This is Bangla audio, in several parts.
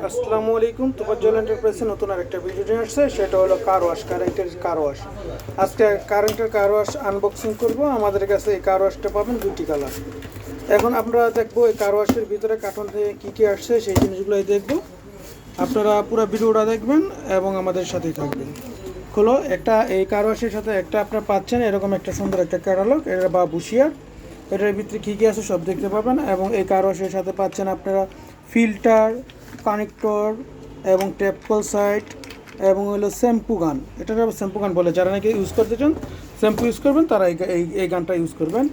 আসসালামু আলাইকুম তোফাজ্জল এন্টারপ্রাইজে নতুন আরেকটা ভিডিও নিয়ে আসছে, সেটা হলো কার ওয়াশ কারেন্টের কার ওয়াশ আজকে কারেন্টের কার ওয়াশ আনবক্সিং করব, আমাদের কাছে এই কার ওয়াশটা পাবেন দুটি কালার এখন আমরা দেখব এই কার ওয়াশের ভিতরে কার্টন থেকে কী কী আসছে, সেই জিনিসগুলোই দেখব। আপনারা পুরো ভিডিওটা দেখবেন এবং আমাদের সাথেই থাকবেন। হলো একটা এই কার ওয়াশের সাথে একটা আপনারা পাচ্ছেন, এরকম একটা সুন্দর একটা ক্যাটালগ এটা বা বুশিয়ার। এটার ভিতরে কী কী আছে সব দেখতে পাবেন, এবং এই কার ওয়াশের সাথে পাচ্ছেন আপনারা ফিল্টার কানেক্টর এবং টেপকল সাইট এবং হলো শ্যাম্পু গান এটা শ্যাম্পু গান বলে, যারা নাকি ইউজ করতে চান শ্যাম্পু ইউজ করবেন, তারা এই এই গানটা ইউজ করবেন।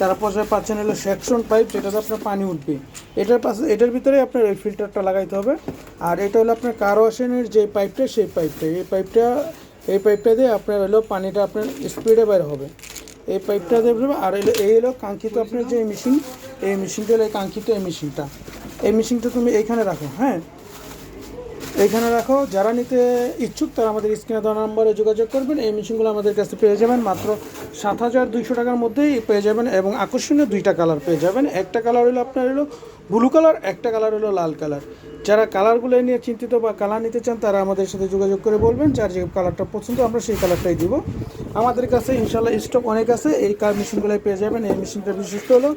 তারপর পাচ্ছেন হলো সেকশন পাইপ যেটাতে আপনার পানি উঠবে। এটার পাশে, এটার ভিতরে আপনার এই ফিল্টারটা লাগাইতে হবে। আর এটা হলো আপনার কার ওয়াশেনের যে পাইপটা সেই পাইপটা এই পাইপটা এই পাইপটা দিয়ে আপনার হলো পানিটা আপনার স্পিডে বের হবে। এই পাইপটা দেবেন আর এই হলো কাঙ্ক্ষিত আপনার যে মেশিন এই মেশিনটা হলো কাঙ্ক্ষিত এই মেশিনটা এই মেশিনটা তুমি এইখানে রাখো হ্যাঁ? এইখানে রাখো, যারা নিতে ইচ্ছুক তারা আমাদের স্ক্রিনে দেওয়া নম্বরে যোগাযোগ করবেন। এই মেশিনগুলো আমাদের কাছে পেয়ে যাবেন। মাত্র সাত হাজার দুইশো টাকার মধ্যেই পেয়ে যাবেন এবং আকর্ষণীয় দুইটা কালার পেয়ে যাবেন। একটা কালার হলো আপনার হলো ব্লু কালার একটা কালার হলো লাল কালার যারা কালারগুলো নিয়ে চিন্তিত বা কালার নিতে চান, তারা আমাদের সাথে যোগাযোগ করে বলবেন। যার যে কালারটা পছন্দ, আমরা সেই কালারটাই দিব। আমাদের কাছে ইনশাল্লাহ স্টক অনেক আছে। এই কার মেশিনগুলো পেয়ে যাবেন। এই মেশিনটা বিশিষ্ট হলো।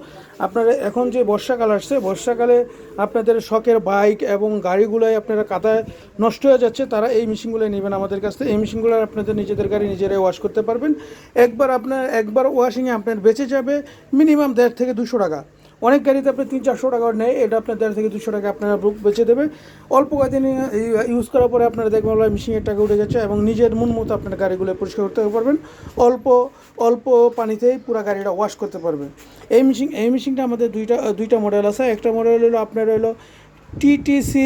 আপনারা এখন যে বর্ষাকাল আসছে, বর্ষাকালে আপনাদের শখের বাইক এবং গাড়িগুলোই আপনারা কাদায় নষ্ট হয়ে যাচ্ছে, তারা এই মেশিনগুলো নেবেন আমাদের কাছ থেকে। এই মেশিনগুলো আপনাদের নিজেদের গাড়ি নিজেরাই ওয়াশ করতে পারবেন। একবার আপনার, একবার ওয়াশিংয়ে আপনার বেঁচে যাবে মিনিমাম দেড় থেকে দুশো টাকা। অনেক গাড়িতে আপনি তিন, চারশো টাকা নেয়। এটা আপনার দেড় থেকে দুশো টাকা আপনারা বুক বেচে দেবে। অল্প কয়েকদিন ইউজ করার পরে আপনারা দেখবেন মেশিনের টাকা উঠে যাচ্ছে এবং নিজের মন মতো আপনার গাড়িগুলো পরিষ্কার করতে পারবেন। অল্প অল্প পানিতেই পুরো গাড়িটা ওয়াশ করতে পারবেন। এই মেশিন এই মেশিনটা আমাদের দুইটা দুইটা মডেল আছে। একটা মডেল হলো আপনার হলো টিটিসি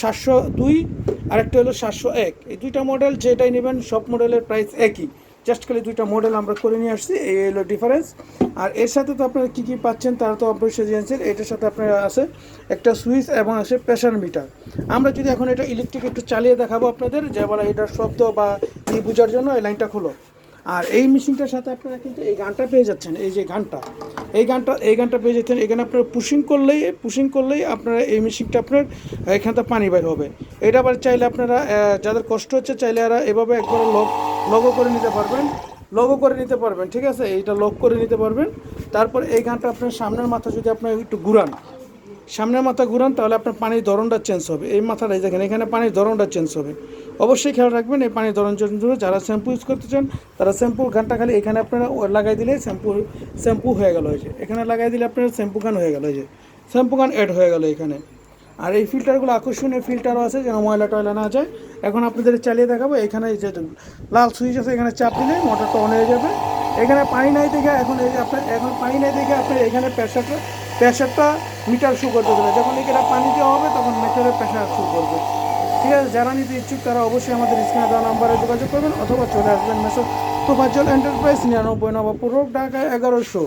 সাতশো দুই, আরেকটা হলো সাতশো এক। এই দুইটা মডেল যেটাই নেবেন, সব মডেলের প্রাইস একই। জাস্ট খালি দুইটা মডেল আমরা করে নিয়ে আসছি, এই হলো ডিফারেন্স আর এর সাথে তো আপনারা কী কী পাচ্ছেন তারা তো অবশ্যই জেনেছেন এটার সাথে আপনারা আছে একটা সুইচ এবং আছে প্রেশার মিটার আমরা যদি এখন এটা ইলেকট্রিক একটু চালিয়ে দেখাবো আপনাদের, যে বলা এটার শব্দ বা এই বোঝার জন্য এই লাইনটা খুলো। আর এই মেশিনটার সাথে আপনারা কিন্তু এই গানটা পেয়ে যাচ্ছেন, এই যে গানটা। এই গানটা এই গানটা পেয়ে যাচ্ছেন, এখানে আপনারা পুশিং করলেই পুশিং করলেই আপনারা এই মেশিনটা আপনার এখান থেকে পানি বের হবে। এটা আবার চাইলে আপনারা যাদের কষ্ট হচ্ছে চাইলে এরা এভাবে একবার লগ লগও করে নিতে পারবেন। লগও করে নিতে পারবেন, ঠিক আছে? এইটা লক করে নিতে পারবেন। তারপর এই গানটা আপনার সামনের মাথা যদি আপনার একটু ঘুরান সামনের মাথা ঘুরান, তাহলে আপনার পানির ধরনটা চেঞ্জ হবে। এই মাথাটা এই দেখেন, এখানে পানির ধরনটা চেঞ্জ হবে। অবশ্যই খেয়াল রাখবেন, এই পানির ধরন চেঞ্জ হবে যারা শ্যাম্পু ইউজ করতে চান, তারা শ্যাম্পুর গানটা খালি এখানে আপনারা লাগাই দিলে শ্যাম্পু শ্যাম্পু হয়ে গেল হয়েছে এখানে লাগাই দিলে আপনার শ্যাম্পু গান হয়ে গেল হয়েছে শ্যাম্পু গান অ্যাড হয়ে গেল এখানে। আর এই ফিল্টারগুলো আকর্ষণীয় ফিল্টারও আছে, যেন ময়লা টয়লা না যায়। এখন আপনাদের চালিয়ে দেখাবো, এখানে যে লাল সুইচ আছে, এখানে চাপ দিলে মোটরটা অন হয়ে যাবে। এখানে পানি নাই দেখে এখন এই আপনার, এখন পানি নাই দেখে আপনার এখানে প্রেশারটা প্রেশারটা মিটার শু করতে দেবে যখন এখানে পানি দেওয়া হবে, তখন মিটারের প্রেশার শু করবে। ঠিক আছে? যারা নিতে ইচ্ছুক, তারা অবশ্যই আমাদের স্ক্রিনে দেওয়া নাম্বারে যোগাযোগ করবেন অথবা চলে আসবেন মেসো তোফাজ্জল এন্টারপ্রাইজ নিরানব্বই নবাবপুর রোড ঢাকা এগারোশো।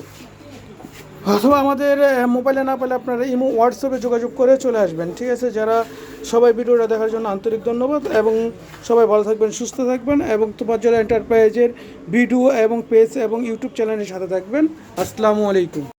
অথবা আমাদের মোবাইলে না পেলে আপনারা ইমো হোয়াটসঅ্যাপে যোগাযোগ করে চলে আসবেন। ঠিক আছে? যারা সবাই ভিডিওটা দেখার জন্য আন্তরিক ধন্যবাদ এবং সবাই ভালো থাকবেন, সুস্থ থাকবেন এবং তোমার তোফাজ্জল এন্টারপ্রাইজের ভিডিও এবং পেজ এবং ইউটিউব চ্যানেলের সাথে থাকবেন। আসসালামু আলাইকুম।